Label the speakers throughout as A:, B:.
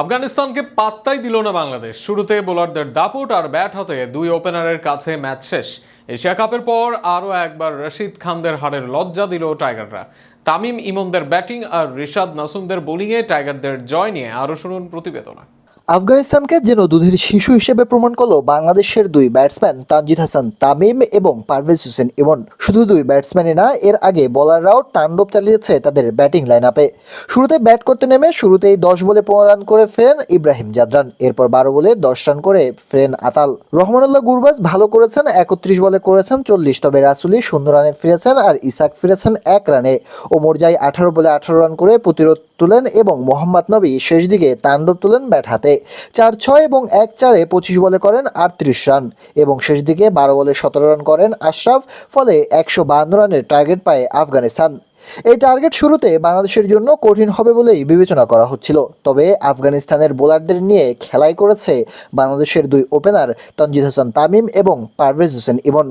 A: আফগানিস্তানকে পাত্তাই দিল না বাংলাদেশ। শুরুতে বোলারদের দাপুট আর ব্যাট হাতে দুই ওপেনারের কাছে ম্যাচ শেষ। এশিয়া কাপের পর আরও একবার রশিদ খানদের হারের লজ্জা দিল টাইগাররা। তামিম ইমনদের ব্যাটিং আর রিশাদ নাসুমদের বোলিংয়ে টাইগারদের জয় নিয়ে আরও শুনুন প্রতিবেদনা।
B: আফগানিস্তানকে যেন দুধের শিশু হিসেবে প্রমাণ করল বাংলাদেশের দুই ব্যাটসম্যান তানজিদ হাসান তামিম এবং পারভেজ হোসেন ইমন। শুধু দুই ব্যাটসম্যানই না, এর আগে বলাররাও তাণ্ডব চালিয়েছে তাদের ব্যাটিং লাইন আপে শুরুতে ব্যাট করতে নেমে শুরুতেই দশ বলে পনেরো রান করে ফেরেন ইব্রাহিম জাদরান, এরপর বারো বলে দশ রান করে ফেরেন আতাল। রহমানুল্লাহ গুরবাজ ভালো করেছেন, একত্রিশ বলে করেছেন চল্লিশ, তবে রাসুলি শূন্য রানে ফিরেছেন আর ইসাক ফিরেছেন এক রানে। ওমর জাই আঠারো বলে আঠারো রান করে প্রতিরোধ তুলেন এবং মোহাম্মদ নবী শেষ দিকে তাণ্ডব তুলেন ব্যাট হাতে। চার ছয় এবং এক চারে পঁচিশ বলে করেন আটত্রিশ রান এবং শেষ দিকে বারো বলে সতেরো রান করেন আশরাফ, ফলে একশো বাহান্ন রানের টার্গেট পায় আফগানিস্তান। এই টার্গেট শুরুতে বাংলাদেশের জন্য কঠিন হবে বলেই বিবেচনা করা হচ্ছিল। তবে আফগানিস্তানের বোলারদের নিয়ে খেলাই করেছে বাংলাদেশের দুই ওপেনার তনজিদ হাসান তামিম এবং পারভেজ হোসেন ইমন।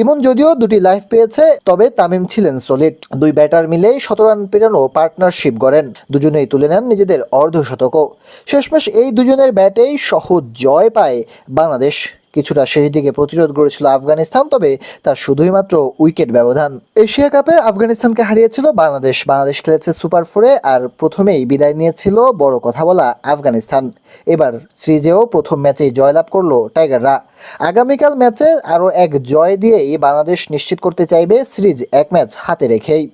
B: ইমন যদিও দুটি লাইফ পেয়েছে, তবে তামিম ছিলেন সলিড দুই ব্যাটার মিলেই শত রান পেরানো পার্টনারশিপ গড়েন। দুজনেই তুলে নেন নিজেদের অর্ধশতকও শেষমেশ এই দুজনের ব্যাটেই সহজ জয় পায় বাংলাদেশ। কিছুটা শেষ দিকে প্রতিরোধ গড়েছিল আফগানিস্তান, তবে তা শুধুই মাত্র উইকেট ব্যবধান। এশিয়া কাপে আফগানিস্তানকে হারিয়েছিল বাংলাদেশ। বাংলাদেশ খেলেছে সুপার ফোরে আর প্রথমেই বিদায় নিয়েছিল বড় কথা বলা আফগানিস্তান। এবার সিরিজেও প্রথম ম্যাচেই জয়লাভ করল টাইগাররা। আগামীকাল ম্যাচে আরও এক জয় দিয়েই বাংলাদেশ নিশ্চিত করতে চাইবে সিরিজ এক ম্যাচ হাতে রেখেই।